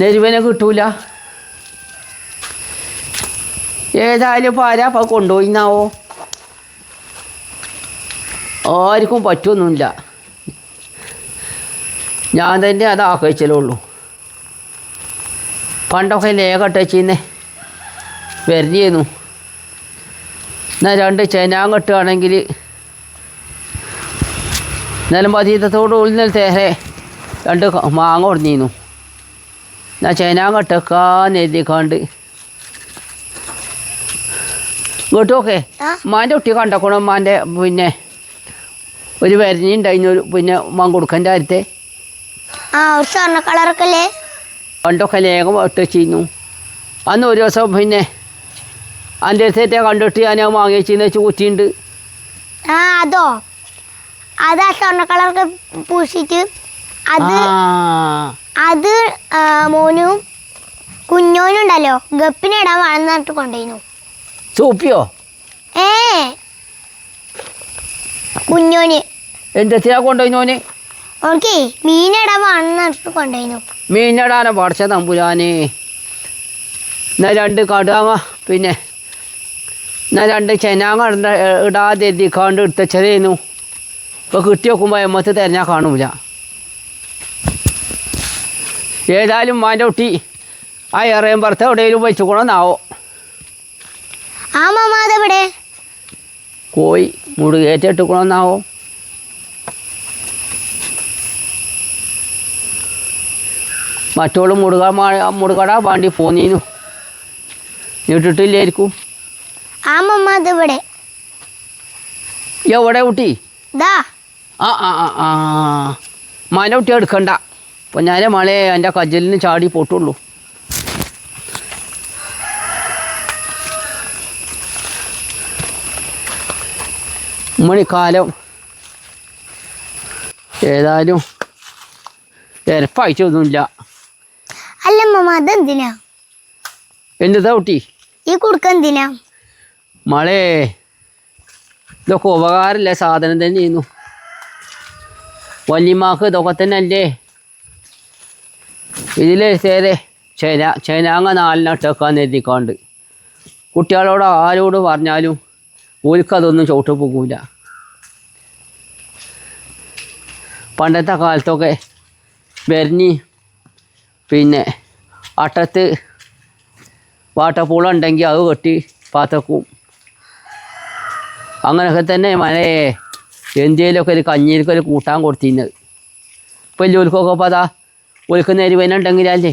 നെരുവനെ കിട്ടൂല. ഏതായാലും പാരാ അപ്പം അപ്പോൾ കൊണ്ടുപോയിന്നാവോ? ആർക്കും പറ്റൊന്നുമില്ല. ഞാൻ തന്നെ അത് ആക്കഴിച്ചലുള്ളൂ പണ്ടൊക്കെ ലേഖട്ടച്ചിന്നെ വരഞ്ഞിരുന്നു എന്നാൽ രണ്ട് ചെനാൻ കെട്ടുകയാണെങ്കിൽ നിലമ്പതീതത്തോട് ഉള്ളിൽ തേരെ രണ്ട് മാങ്ങ ഉടഞ്ഞിരുന്നു എന്നാ ചെനാൻ കട്ടക്കാന്ന് എഴുതിക്കാണ്ട് കേട്ടോക്കെ ഉമ്മാന്റെ മാന്റെ കുട്ടി കണ്ടക്കണം മാന്റെ പിന്നെ ഒരു വരഞ്ഞിണ്ടായിരുന്നു ഒരു പിന്നെ മങ്കൊടുക്കന്റെ കൊടുക്കന്റെ കാര്യത്തെ പണ്ടൊക്കെ ലേഖം ഇട്ടുവെച്ചിരുന്നു അന്ന് ഒരു ദിവസം പിന്നെ അതിന്റെ അടുത്തേറ്റ കണ്ടിട്ട് ഞാൻ വാങ്ങിച്ചിന്ന് വെച്ച് കുറ്റിയുണ്ട് ആ അതോ? അതാ സ്വർണ കളറൊക്കെ പൂശിട്ട് അത് അത് മോനും കുഞ്ഞോനും ഉണ്ടല്ലോ. ഗപ്പിനിടാൻ വേണം പറഞ്ഞിട്ട് കൊണ്ടുപോയിരുന്നു സൂപ്പിയോ? ഏ. കുഞ്ഞോന്. എന്തെത്തിയാ കൊണ്ടുപോയിനോന് ഓക്കെ മീനിടാൻ വേണം പറഞ്ഞിട്ട് കൊണ്ടുപോയിരുന്നു മീനടാനെ പടച്ച തമ്പുരാനെ. എന്നാ രണ്ട് കടുവ പിന്നെ എന്നാ രണ്ട് ചെനാങ്ങ ഇടാതെ കണ്ട് എടുത്തച്ചതേനു ഇപ്പോൾ കിട്ടി നോക്കുമ്പോൾ എമ്മത്ത് തിരഞ്ഞാൽ കാണൂല. ഏതായാലും മാന്റെ കുട്ടി ആ എറയും പുറത്ത് എവിടെയെങ്കിലും വെച്ചുകൊണ്ടെന്നാവോ. ആ മാമ അതെവിടെ? കോയി മുടുകേറ്റിട്ടുക്കണമെന്നാവോ മറ്റോളും മുടുക മുടുകട പാണ്ടി പോന്നീനു. ഇട്ടിട്ടില്ലായിരിക്കും ആ മമ്മ അതെവിടെ? എവിടെ കുട്ടി? ആ ആ ആ ആ. മാനവട്ടി കുട്ടി എടുക്കണ്ട. പൊന്നാരെ മഴയെ എന്റെ കജലിന് ചാടി പൊട്ടുള്ളൂ. മണിക്കാലം. ഏതായാലും തിരപ്പയച്ചൊന്നുമില്ല അല്ല മമ്മ അതെന്തിനാ? എന്താ കുട്ടി? ഈ കുടുക്ക എന്തിനാ? മളെ ഇതൊക്കെ ഉപകാരമില്ല സാധനം തന്നെ ചെയ്യുന്നു വല്യമാക്ക് ഇതൊക്കെ തന്നെ അല്ലേ ഇതിൽ ചേരെ ചേന ചേനാങ്ങ നാലിനട്ടേക്കാൻ എഴുതിക്കാണ്ട്. കുട്ടികളോട് ആരോട് പറഞ്ഞാലും ഓൽക്കതൊന്നും ചോട്ട് പോകൂല പണ്ടത്തെ കാലത്തൊക്കെ വരഞ്ഞി പിന്നെ അട്ടത്ത് വാട്ടപ്പൂള ഉണ്ടെങ്കിൽ അത് കെട്ടി പാത്തക്കും അങ്ങനെയൊക്കെ തന്നെ മലയെ എന്തേലൊക്കെ ഒരു കഞ്ഞിയിലൊക്കെ ഒരു കൂട്ടാൻ കൊടുത്തിരുന്നത്. ഇപ്പം ജോലിക്കൊക്കെ പതാ ഒലുക്കുന്ന എരിവനുണ്ടെങ്കിലല്ലേ